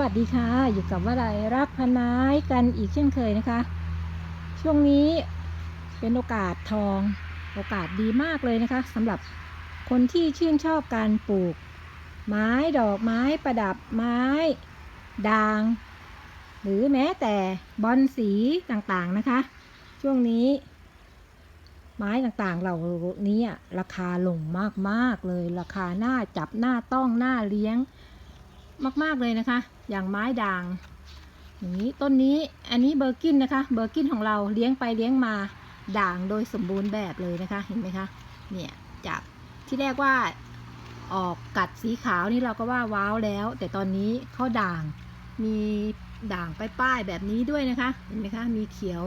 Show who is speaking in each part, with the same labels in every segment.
Speaker 1: วัสดีค่ะ อยู่กับว่าไรรักพันไม้กันอีกเช่นเคยนะคะ ช่วงนี้เป็นโอกาสทองโอกาสดีมากเลยนะคะสำหรับคนที่ชื่นชอบการปลูก ไม้ดอกไม้ประดับไม้ด่าง หรือแม้แต่บอนสีต่างๆนะคะ ช่วงนี้ ไม้ต่างๆเหล่านี้ราคาลงมากๆเลย ราคาน่าจับน่าต้องน่าเลี้ยง มากๆเลยนะคะ อย่างไม้ด่างอย่างนี้ต้นนี้อันนี้เบอร์กินนะคะ เบอร์กินของเราเลี้ยงไปเลี้ยงมาด่างโดยสมบูรณ์แบบเลยนะคะเห็นไหมคะเนี่ยจากที่แรกว่าออกกัดสีขาวนี่เราก็ว่าว้าวแล้ว แต่ตอนนี้เขาด่างมีด่างป้ายๆแบบนี้ด้วยนะคะเห็นไหมคะมีเขียว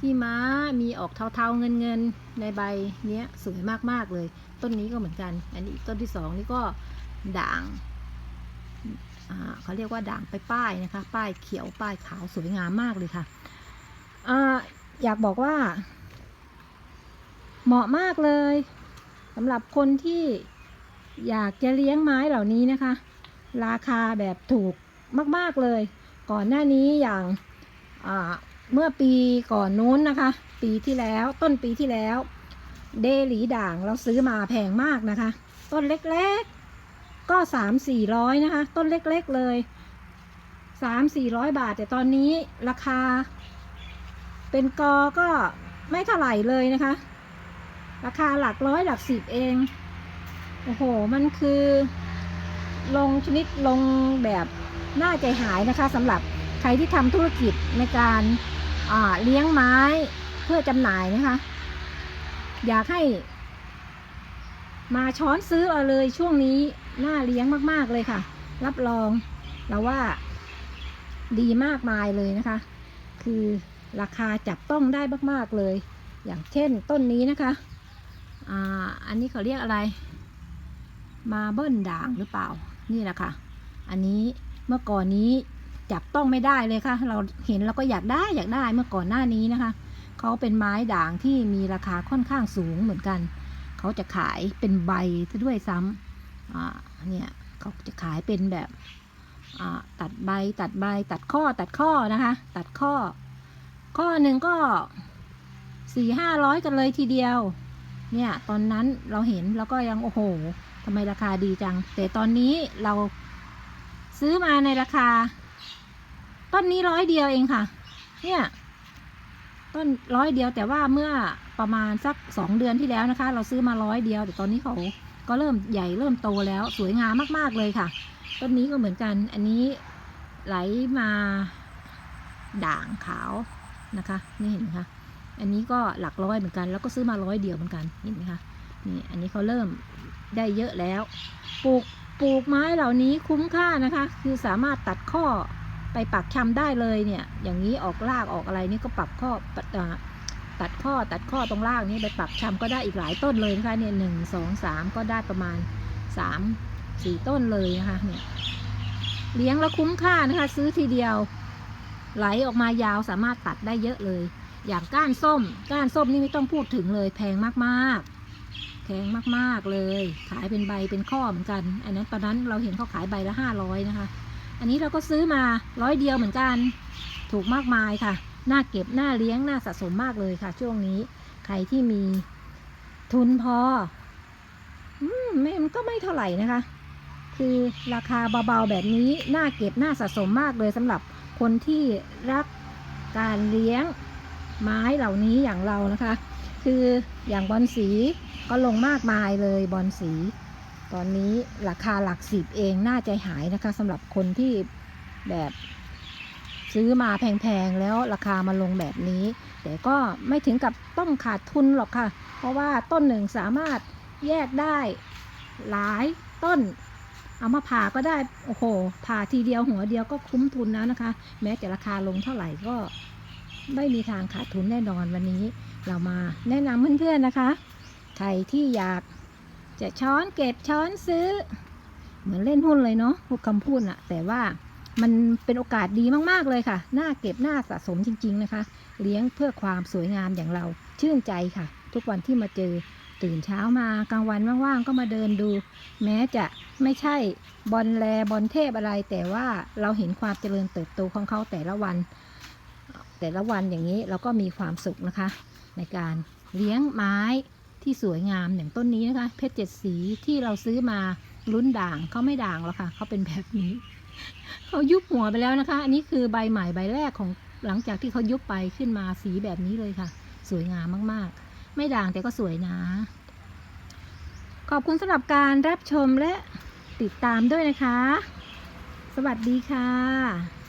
Speaker 1: ที่ม้ามีออกเทาๆเงินๆในใบเนี้ยสวยมากๆเลย ต้นนี้ก็เหมือนกัน อันนี้ต้นที่สองนี่ก็ด่าง เขาเรียกว่าด่างไปป้ายนะคะ ป้ายเขียวป้ายขาวสวยงามมากเลยค่ะออยากบอกว่า เหมาะมากเลยสำหรับคนที่อยากจะเลี้ยงไม้เหล่านี้นะคะ ราคาแบบถูกมาก ๆ เลย ก่อนหน้านี้อย่างาเมื่อปีก่อนนู้นนะคะ ปีที่แล้วต้นปีที่แล้ว เดหลีด่างเราซื้อมาแพงมากนะคะ ต้นเล็ก ๆ ก็สามสี่ร้อยนะคะ ต้นเล็กๆเลยสามสี่ร้อยบาท แต่ตอนนี้ราคา เป็นกอก็ไม่เท่าไหร่เลยนะคะ ราคาหลักร้อยหลักสิบเอง โอ้โห มันคือ ลงชนิดลงแบบน่าใจหายนะคะสำหรับใครที่ทำธุรกิจในการเลี้ยงไม้เพื่อจำหน่ายนะคะ อยากให้ มาช้อนซื้อเอาเลยช่วงนี้ น่าเลี้ยงมากๆเลยค่ะ รับรองเราว่า ดีมากมายเลยนะคะ คือราคาจับต้องได้มากๆเลย อย่างเช่นต้นนี้นะคะอ่าอันนี้เขาเรียกอะไร มาเบิ้ลด่างหรือเปล่านี่แหละค่ะ อันนี้เมื่อก่อนนี้จับต้องไม่ได้เลยค่ะ เราเห็นเราก็อยากได้อยากได้เมื่อก่อนหน้านี้นะคะเขาเป็นไม้ด่างที่มีราคาค่อนข้างสูงเหมือนกัน เขาจะขายเป็นใบซะด้วยซ้ำอ่า เนี่ยเขาจะขายเป็นแบบตัดใบตัดใบตัดข้อตัดข้อนะคะ ตัดข้อ ข้อหนึ่งก็สี่ห้าร้อยกันเลยทีเดียว เนี่ยตอนนั้นเราเห็นแล้วก็ยังโอ้โหทำไมราคาดีจัง แต่ตอนนี้เราซื้อมาในราคา ต้นนี้ร้อยเดียวเองค่ะ เนี่ยต้นร้อยเดียวแต่ว่าเมื่อประมาณสักสองเดือนที่แล้วนะคะ เราซื้อมาร้อยเดียวแต่ตอนนี้เขา ก็เริ่มใหญ่เริ่มโตแล้วสวยงามมากๆเลยค่ะ ต้นนี้ก็เหมือนกันอันนี้ไหลมาด่างขาวนะคะ นี่เห็นไหมคะอันนี้ก็หลักร้อยเหมือนกัน แล้วก็ซื้อมาร้อยเดียวเหมือนกันเห็นไหมคะนี่อันนี้เขาเริ่มได้เยอะแล้ว ปลูกปลูกไม้เหล่านี้คุ้มค่านะคะ คือสามารถตัดข้อไปปักชำได้เลยเนี่ย อย่างนี้ออกรากออกอะไรนี่ก็ปักข้อปัดอ่า ตัดข้อตัดข้อตรงรากนี้ไปปักชำก็ได้อีกหลายต้นเลยนะคะเนี่ยหนึ่งสองสามก็ได้ประมาณสามสี่ต้นเลยนะคะเนี่ยเลี้ยงแล้วคุ้มค่านะคะ ซื้อทีเดียว ไหลออกมายาวสามารถตัดได้เยอะเลย อย่างก้านส้ม ก้านส้มนี่ไม่ต้องพูดถึงเลย แพงมากๆแพงมากๆเลย ขายเป็นใบเป็นข้อเหมือนกัน อันนั้นตอนนั้นเราเห็นเขาขายใบละห้าร้อยนะคะ อันนี้เราก็ซื้อมาร้อยเดียวเหมือนกัน ถูกมากมายค่ะ น่าเก็บน่าเลี้ยงน่าสะสมมากเลยค่ะ ช่วงนี้ ใครที่มีทุนพอ อืมไม่มันก็ไม่เท่าไหร่นะคะ คือราคาเบาๆแบบนี้น่าเก็บน่าสะสมมากเลยสำหรับคนที่รักการเลี้ยงไม้เหล่านี้อย่างเรานะคะ คืออย่างบอลสีก็ลงมากมายเลยบอลสี ตอนนี้ราคาหลักสิบเองน่าใจหายนะคะสำหรับคนที่แบบ ซื้อมาแพงๆแล้วราคามาลงแบบนี้ แต่ก็ไม่ถึงกับต้องขาดทุนหรอกค่ะ เพราะว่าต้นหนึ่งสามารถแยกได้หลายต้น เอามาผ่าก็ได้ โอ้โหผ่าทีเดียวหัวเดียวก็คุ้มทุนแล้วนะคะ แม้จะราคาลงเท่าไหร่ก็ไม่มีทางขาดทุนแน่นอนวันนี้ เรามาแนะนำเพื่อนๆนะคะ ใครที่อยากจะช้อนเก็บช้อนซื้อ เหมือนเล่นหุ้นเลยเนาะพูดคำพูดอะแต่ว่า มันเป็นโอกาสดีมากๆเลยค่ะ น่าเก็บน่าสะสมจริง ๆนะคะ เลี้ยงเพื่อความสวยงามอย่างเราชื่นใจค่ะ ทุกวันที่มาเจอตื่นเช้ามากลางวันว่างๆก็มาเดินดู แม้จะไม่ใช่บอลแลบอลเทพอะไร แต่ว่าเราเห็นความเจริญเติบโตของเขาแต่ละวัน แต่ละวันอย่างนี้เราก็มีความสุขนะคะ ในการเลี้ยงไม้ที่สวยงามอย่างต้นนี้นะคะ เพชรเจ็ดสีที่เราซื้อมาลุ้นด่างเขาไม่ด่างหรอกค่ะเขาเป็นแบบนี้ เขายุบหัวไปแล้วนะคะ อันนี้คือใบใหม่ใบแรกของหลังจากที่เขายุบไปขึ้นมาสีแบบนี้เลยค่ะ สวยงามมากๆ ไม่ด่างแต่ก็สวยนะ ขอบคุณสำหรับการรับชมและติดตามด้วยนะคะ สวัสดีค่ะ